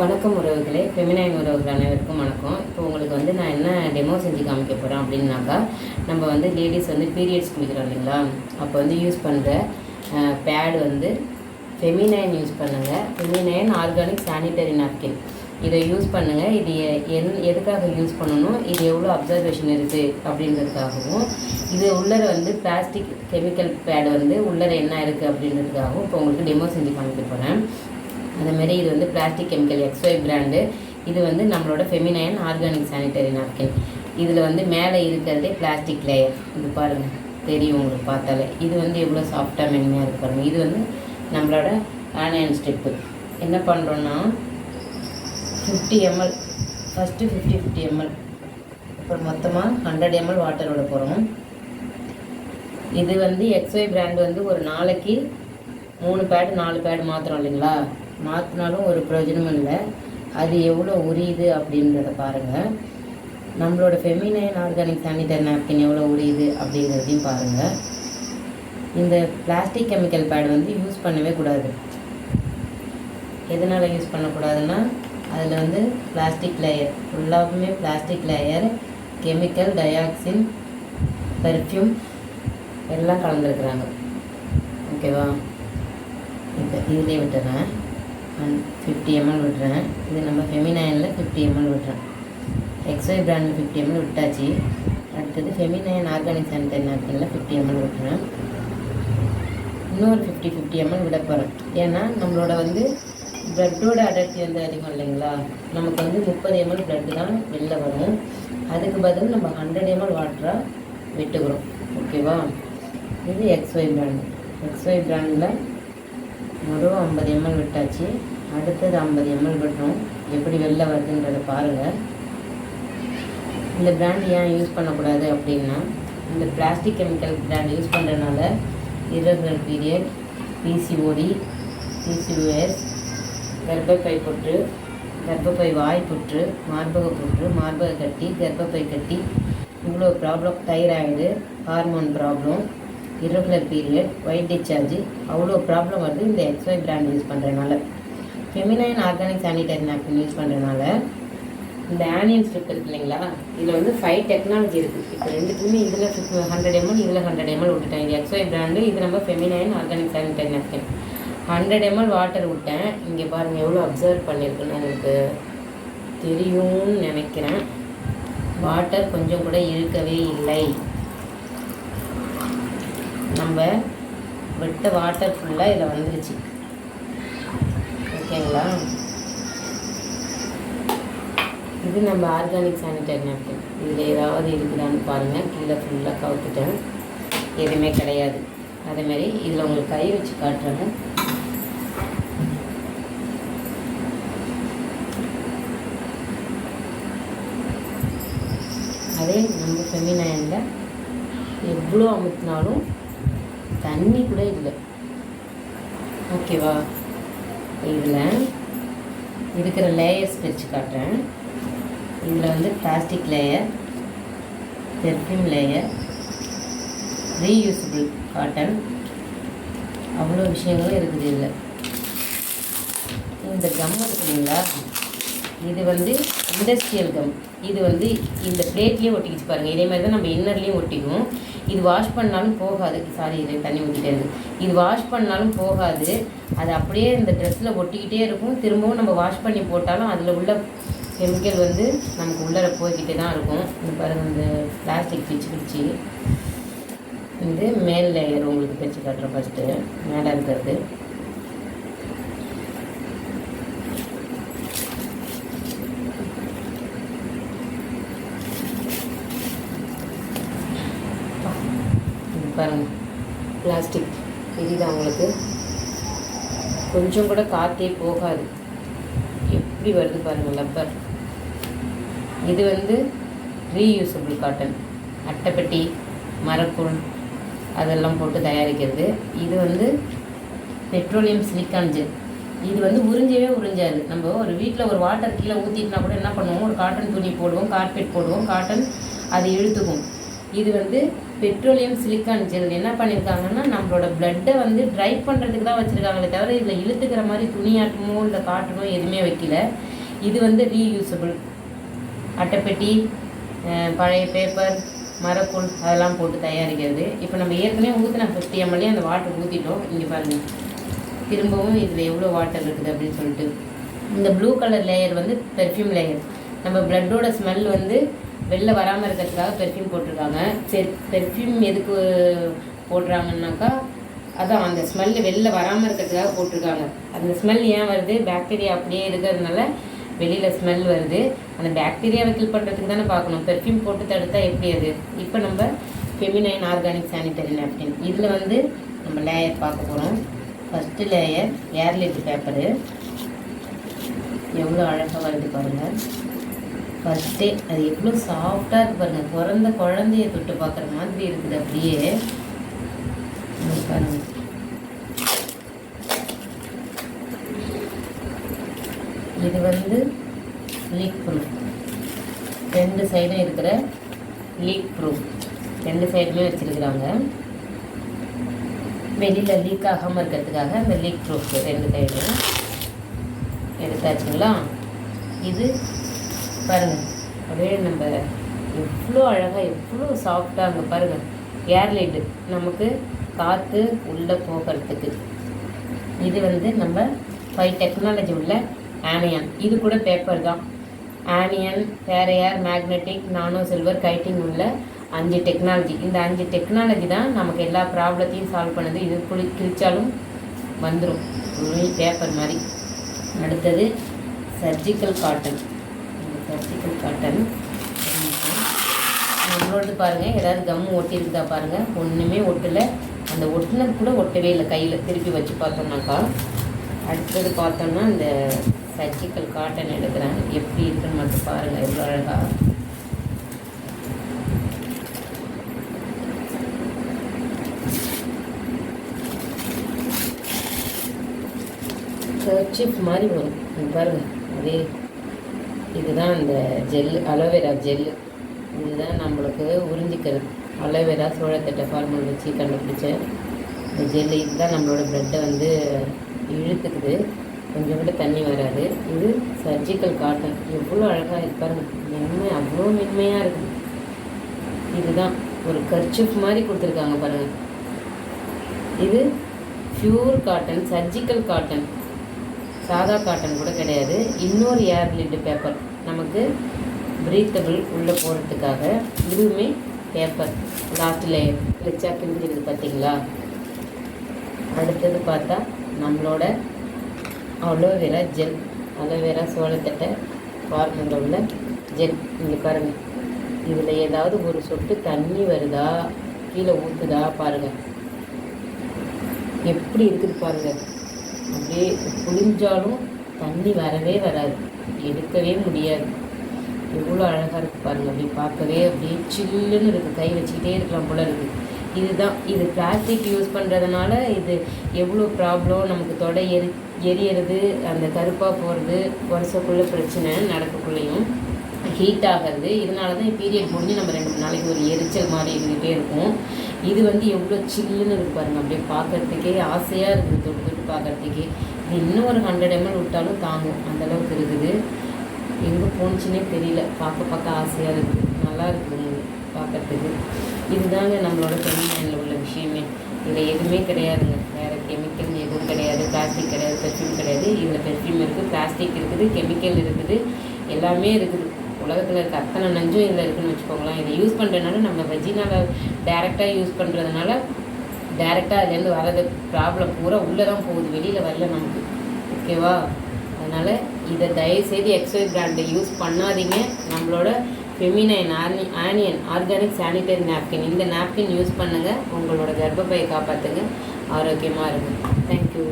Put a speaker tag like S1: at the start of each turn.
S1: வணக்கம் உறவுகளே ஃபெமினைன் உறவுகள் அனைவருக்கும் வணக்கம். இப்போ உங்களுக்கு வந்து நான் என்ன டெமோ செஞ்சு காமிக்க போகிறேன் அப்படின்னாக்கா நம்ம வந்து லேடிஸ் வந்து பீரியட்ஸ் குளிக்கிறோம் இல்லைங்களா? அப்போ வந்து யூஸ் பண்ணுற பேடு வந்து ஃபெமினைன் யூஸ் பண்ணுங்கள் ஃபெமினைன் ஆர்கானிக் சானிட்டரி நாப்கின் இதை யூஸ் பண்ணுங்கள் இது எது எதுக்காக யூஸ் பண்ணணும்? இது எவ்வளோ அப்சர்வேஷன் இருக்குது அப்படின்றதுக்காகவும் இது உள்ளர வந்து பிளாஸ்டிக் கெமிக்கல் பேடு வந்து உள்ளர என்ன இருக்குது அப்படின்றதுக்காகவும் இப்போ உங்களுக்கு டெமோ செஞ்சு காமிக்க போகிறேன் அதேமாரி இது வந்து பிளாஸ்டிக் கெமிக்கல் எக்ஸ்ஒய் பிராண்டு இது வந்து நம்மளோட ஃபெமினயன் ஆர்கானிக் சானிடரி நாப்கின் இதில் வந்து மேலே இருக்கிறதே பிளாஸ்டிக் லேயர் இது பாருங்கள் தெரியும் உங்களுக்கு பார்த்தாலே. இது வந்து எவ்வளோ சாஃப்டாக மென்மையாக இருக்கு பாருங்கள் இது வந்து நம்மளோட ஆனியன் ஸ்டெப்பு என்ன பண்ணுறோன்னா fifty ML first fifty fifty ML அப்புறம் மொத்தமாக ஹண்ட்ரட் எம்எல் வாட்டர் விட போகிறோம் இது வந்து எக்ஸ்ஒய் பிராண்ட் வந்து ஒரு நாளைக்கு மூணு பேடு நாலு பேடு மாத்திரம் இல்லைங்களா? மாற்றினாலும் ஒரு பிரயோஜனமும் இல்லை. அது எவ்வளோ உரியுது அப்படின்றத பாருங்கள் நம்மளோட ஃபெமினைன் ஆர்கானிக் சானிடரி நாப்கின் எவ்வளோ உரியுது அப்படிங்கிறதையும் பாருங்கள் இந்த பிளாஸ்டிக் கெமிக்கல் பேட் வந்து யூஸ் பண்ணவே கூடாது. எதனால் யூஸ் பண்ணக்கூடாதுன்னா அதில் வந்து plastic layer ஃபுல்லாகவுமே plastic layer chemical dioxin perfume எல்லாம் கலந்துருக்குறாங்க. ஓகேவா இப்போ இதிலே விட்டுறேன். ஃபிஃப்டி எம்எல் விட்டுறேன் இது நம்ம ஃபெமினைனில் ஃபிஃப்டி எம்எல் விடுறேன். எக்ஸ்ஒய் பிராண்டில் ஃபிஃப்டி எம்எல் விட்டாச்சு. அடுத்தது ஃபெமினைன் ஆர்கானிக் சானிடரி நாப்கினில் ஃபிஃப்டி எம்எல் விட்டுறேன் இன்னொரு ஃபிஃப்டி ஃபிஃப்டி எம்எல் விட போகிறேன் ஏன்னா நம்மளோட வந்து ப்ளட்டோட அடர்த்தி வந்து அதிகம் இல்லைங்களா? நமக்கு வந்து முப்பது எம்எல் ப்ளட்டு தான் வெளில வரும். அதுக்கு பதில் நம்ம ஹண்ட்ரட் எம்எல் வாட்டராக விட்டுக்கிறோம். ஓகேவா இது எக்ஸ்ஒய் பிராண்ட் எக்ஸ்ஒய் பிராண்டில் மொதல் ஐம்பது எம்எல் விட்டாச்சு. அடுத்தது ஐம்பது எம்எல் விட்டுறோம் எப்படி வெளில வருதுன்றதை பாருங்கள் இந்த பிராண்ட் ஏன் யூஸ் பண்ணக்கூடாது அப்படின்னா இந்த பிளாஸ்டிக் கெமிக்கல் பிராண்ட் யூஸ் பண்ணுறதுனால இரகுலர் பீரியட் பிசிஓடி பிசிஓஎஸ் கர்ப்பப்பை புற்று கர்ப்பப்பை வாய் புற்று மார்பக புற்று மார்பக கட்டி கர்ப்பப்பை கட்டி இவ்வளோ problem thyroid hormone problem irregular period white discharge அவ்வளோ ப்ராப்ளம் வருது இந்த எக்ஸ்ஒய் பிராண்ட் யூஸ் பண்ணுறதுனால Feminine organic sanitary napkin use பண்ணுறதுனால இந்த ஆனியன் ஸ்ட்ரிப் இருக்கு இல்லைங்களா? இதில் வந்து ஃபைவ் டெக்னாலஜி இருக்குது இப்போ ரெண்டுத்துக்குமே இதில் ஹண்ட்ரட் எம்எல் இதில் ஹண்ட்ரட் எம்எல் விட்டுட்டேன். இது எக்ஸ்ஒய் பிராண்டு இது நம்ம Feminine organic sanitary napkin hundred ML water விட்டேன். இங்கே பாருங்கள் எவ்வளோ அப்சர்வ் பண்ணியிருக்குன்னு உங்களுக்கு தெரியும்னு நினைக்கிறேன். வாட்டர் கொஞ்சம் கூட இழுக்கவே இல்லை. நம்ம விட்ட வாட்டர் ஃபுல்லாக இதில் வந்துருச்சு. ஓகேங்களா? இது நம்ம ஆர்கானிக் சானிடரி நாப்கின் இதில் ஏதாவது இருக்குதான்னு பாருங்கள் கீழே ஃபுல்லாக கவுத்துட்டேன். எதுவுமே கிடையாது. அதேமாரி இதில் உங்களுக்கு கை வச்சு காட்டுறேங்க. அதே நம்ம ஃபெமினைனில் எவ்வளோ அமுத்தினாலும் தண்ணி கூட இல்லை. ஓகேவா இதில் இருக்கிற லேயர்ஸ் பிரித்து காட்டுறேன். இதில் வந்து plastic layer perfume layer reusable cotton அவ்வளோ விஷயங்களும் இருக்குது இதில். இந்த கம் இருக்குதுங்களா இது வந்து இண்டஸ்ட்ரியல் கம் இது வந்து இந்த பிளேட்லேயே ஒட்டிக்கிச்சு பாருங்கள் இதே மாதிரி தான் நம்ம இன்னர்லேயும் ஒட்டிக்குவோம் இது வாஷ் பண்ணாலும் போகாது. சாரி இது தண்ணி ஊற்றிட்டே இது வாஷ் பண்ணாலும் போகாது. அது அப்படியே இந்த ட்ரெஸ்ஸில் ஒட்டிக்கிட்டே இருக்கும். திரும்பவும் நம்ம வாஷ் பண்ணி போட்டாலும் அதில் உள்ள கெமிக்கல் வந்து நமக்கு உள்ளர போய்கிட்டே தான் இருக்கும். இந்த பாருங்கள் இந்த பிளாஸ்டிக் பிச்சு பிச்சு. இது மேல் லேயர் உங்களுக்கு பிரித்து காட்டுறேன் ஃபஸ்ட்டு மேலே இருக்கிறது. பாருங்கள் பாருங்க. பிளாஸ்டிக் தெரியுதா உங்களுக்கு? கொஞ்சம் கூட காற்றே போகாது. எப்படி வருது பாருங்கள் லப்பர் இது வந்து ரீயூசபிள் காட்டன் அட்டைப்பெட்டி மரக்கூழ் அதெல்லாம் போட்டு தயாரிக்கிறது. இது வந்து பெட்ரோலியம் சிலிக்கான் ஜெல் இது வந்து உறிஞ்சவே உறிஞ்சாது. நம்ம ஒரு வீட்டில் ஒரு வாட்டர் கீழே ஊற்றிட்டுனா கூட என்ன பண்ணுவோம்? ஒரு காட்டன் துணி போடுவோம் கார்பெட் போடுவோம் காட்டன் அது இழுத்துக்கும். இது வந்து பெட்ரோலியம் சிலிக்கான் ஜெல் என்ன பண்ணியிருக்காங்கன்னா நம்மளோட பிளட்டை வந்து ட்ரை பண்ணுறதுக்கு தான் வச்சுருக்காங்களே தவிர இதில் இழுத்துக்கிற மாதிரி துணியாட்டமோ இல்லை காட்டனோ எதுவுமே வைக்கல. இது வந்து ரீயூசபிள் அட்டைப்பெட்டி பழைய பேப்பர் மரக்கூழ் அதெல்லாம் போட்டு தயாரிக்கிறது. இப்போ நம்ம ஏற்கனவே ஊற்றின ஃபிஃப்டி எம்எல்ஏ அந்த வாட்டர் ஊற்றிட்டோம் இங்கே பாருங்கள் திரும்பவும் இதில் எவ்வளோ வாட்டர் இருக்குது அப்படின்னு சொல்லிட்டு. இந்த ப்ளூ கலர் லேயர் வந்து பெர்ஃப்யூம் லேயர் நம்ம பிளட்டோட ஸ்மெல் வந்து வெளில வராமல் இருக்கிறதுக்காக பெர்ஃப்யூம் போட்டிருக்காங்க. சரி பெர்ஃப்யூம் எதுக்கு போடுறாங்கன்னாக்கா அதான் அந்த ஸ்மெல் வெளில வராமல் இருக்கிறதுக்காக போட்டிருக்காங்க. அந்த ஸ்மெல் ஏன் வருது? பாக்டீரியா அப்படியே இருக்கிறதுனால வெளியில் ஸ்மெல் வருது. அந்த பாக்டீரியாவை கில் பண்ணுறதுக்கு தானே பார்க்கணும். பெர்ஃப்யூம் போட்டு தடுத்தா எப்படி அது? இப்போ நம்ம ஃபெமினைன் ஆர்கானிக் சானிடரி நாப்கின் இதில் வந்து நம்ம லேயர் பார்க்க போகிறோம் ஃபஸ்ட்டு லேயர் ஏர்லிட் பேப்பரு எவ்வளோ அழகாக வருது பாருங்கள் ஃபஸ்ட்டே அது எவ்வளோ சாஃப்டாக இருக்குது பாருங்கள் பிறந்த குழந்தைய தொட்டு பார்க்குற மாதிரி இருக்குது அப்படியே. பாருங்கள் இது வந்து லீக் ப்ரூஃப் ரெண்டு சைடும் இருக்கிற லீக் ப்ரூஃப் ரெண்டு சைடுமே வச்சுருக்குறாங்க. வெளியில் லீக் ஆகாமல் இருக்கிறதுக்காக அந்த லீக் ப்ரூஃப் ரெண்டு சைடும் எடுத்தாச்சுங்களா? இது பாருங்கள் அப்படியே நம்ம எவ்வளோ அழகாக எவ்வளோ சாஃப்டாக அங்கே பாருங்கள் ஏர்லைட்டு நமக்கு காற்று உள்ளே போகிறதுக்கு. இது வந்து நம்ம ஃபைவ் டெக்னாலஜி உள்ள ஆனியன் இது கூட பேப்பர் தான். ஆனியன் பேரையார் மேக்னெட்டிக் நானோ சில்வர் கைட்டிங் உள்ள அஞ்சு டெக்னாலஜி இந்த அஞ்சு டெக்னாலஜி தான் நமக்கு எல்லா ப்ராப்ளத்தையும் சால்வ் பண்ணுது. இது குளி கிழிச்சாலும் வந்துடும் பேப்பர் மாதிரி. அடுத்தது சர்ஜிக்கல் காட்டன் சர்ஜிக்கல் காட்டன் நம்மளோடது பாருங்கள் ஏதாவது கம் ஒட்டியிருக்குதா பாருங்கள் ஒன்றுமே ஒட்டலை. அந்த ஒட்டினது கூட ஒட்டவே இல்லை. கையில் திருப்பி வச்சு பார்த்தோம்னாக்கா. அடுத்தது பார்த்தோம்னா இந்த சர்ஜிக்கல் காட்டன் எடுக்கிறேன். எப்படி இருக்குன்னு மட்டும் பாருங்கள் எவ்வளோ அழகாக கர்ச்சிப் மாதிரி வரும். பாருங்கள் அதே இதுதான் அந்த ஜெல் அலோவேரா ஜெல்லு. இதுதான் நம்மளுக்கு உறிஞ்சிக்கிறது. அலோவேரா சோழத்தட்டை ஃபார்மல் வச்சு கண்டுபிடிச்ச இந்த ஜெல்லு. இதுதான் நம்மளோட ப்ரெட்டை வந்து இழுத்துக்குது கொஞ்சம் கூட தண்ணி வராது. இது சர்ஜிக்கல் காட்டன் எவ்வளோ அழகாக இருக்கு மென்மை அவ்வளோ மென்மையாக இருக்குது இதுதான் ஒரு கர்ச்சிப் மாதிரி கொடுத்துருக்காங்க பாருங்கள் இது பியூர் காட்டன் சர்ஜிக்கல் காட்டன் சாதா காட்டன் கூட கிடையாது. இன்னொரு ஏர் லிட்டு பேப்பர் நமக்கு பிரீத்தபிள் உள்ளே போகிறதுக்காக இதுவுமே பேப்பர் லாஸ்ட்டில் லேயர் பிரிஞ்சிருக்குது பார்த்தீங்களா அடுத்தது பார்த்தா நம்மளோட அலோவேரா ஜெல் அலோவேரா சோளத்தட்டை ஃபார்மில் உள்ள ஜெல் இங்கே பாருங்கள் இதில் ஏதாவது ஒரு சொட்டு தண்ணி வருதா? கீழே ஊற்றுதா பாருங்கள் எப்படி இருக்குது பாருங்கள் அப்படியே புளிஞ்சாலும் தண்ணி வரவே வராது. எடுக்கவே முடியாது. எவ்வளோ அழகாக இருக்குது பாருங்கள் அப்படி பார்க்கவே அப்படியே சில்லுன்னு இருக்குது கை வச்சுக்கிட்டே இருக்கலாம் போல இருக்குது இதுதான் இது பிளாஸ்டிக் யூஸ் பண்ணுறதுனால இது எவ்வளோ ப்ராப்ளம் நமக்கு தொடை எரி எரியறது அந்த கருப்பாக போகிறது வருஷக்குள்ள பிரச்சனை நடக்கக்குள்ளேயும் ஹீட் ஆகிறது. இதனால தான் பீரியட் முடிஞ்சு நம்ம ரெண்டு மூணு நாளைக்கு ஒரு எரிச்சல் மாதிரி இருந்துகிட்டே இருக்கும். இது வந்து எவ்வளோ சில்லுன்னு இருக்கு பாருங்க அப்படியே பார்க்கறதுக்கே ஆசையாக இருக்குது தொட்டு தொட்டு பார்க்கறதுக்கே. இன்னும் ஒரு ஹண்ட்ரட் எம்எல் விட்டாலும் தாங்கும். அந்தளவுக்கு இருக்குது. எங்கே போணுச்சுன்னே தெரியல. பார்க்க பார்க்க ஆசையாக இருக்குது நல்லா இருக்குது பார்க்கறதுக்கு. இதுதாங்க நம்மளோட தென்னையில் உள்ள விஷயமே. இதில் எதுவுமே கிடையாதுங்க. வேறு கெமிக்கல் எதுவும் கிடையாது. பிளாஸ்டிக் கிடையாது. பெர்ஃப்யூம் கிடையாது. இதில் பெர்ஃப்யூம் இருக்குது. பிளாஸ்டிக் இருக்குது. கெமிக்கல் இருக்குது. எல்லாமே இருக்குது. உலகத்தில் இருக்க அத்தனை நஞ்சும் இதில் இருக்குதுன்னு வச்சுக்கோங்களேன். இதை யூஸ் பண்ணுறதுனால நம்ம வெஜினாவை டேரெக்டாக யூஸ் பண்ணுறதுனால டேரெக்டாக அதுலேருந்து வரது ப்ராப்ளம் பூரா உள்ளே தான் போகுது. வெளியில் வரல நமக்கு ஓகேவா அதனால் இதை தயவுசெய்து எக்ஸைஸ் பிராண்டை யூஸ் பண்ணாதீங்க. நம்மளோட ஃபெமினைன் ஆர்னி ஆனியன் ஆர்கானிக் சானிடரி நாப்கின் இந்த நாப்கின் யூஸ் பண்ணுங்கள் உங்களோட கர்ப்பப்பையை காப்பாற்றுங்க ஆரோக்கியமாக இருக்கும் தேங்க்யூ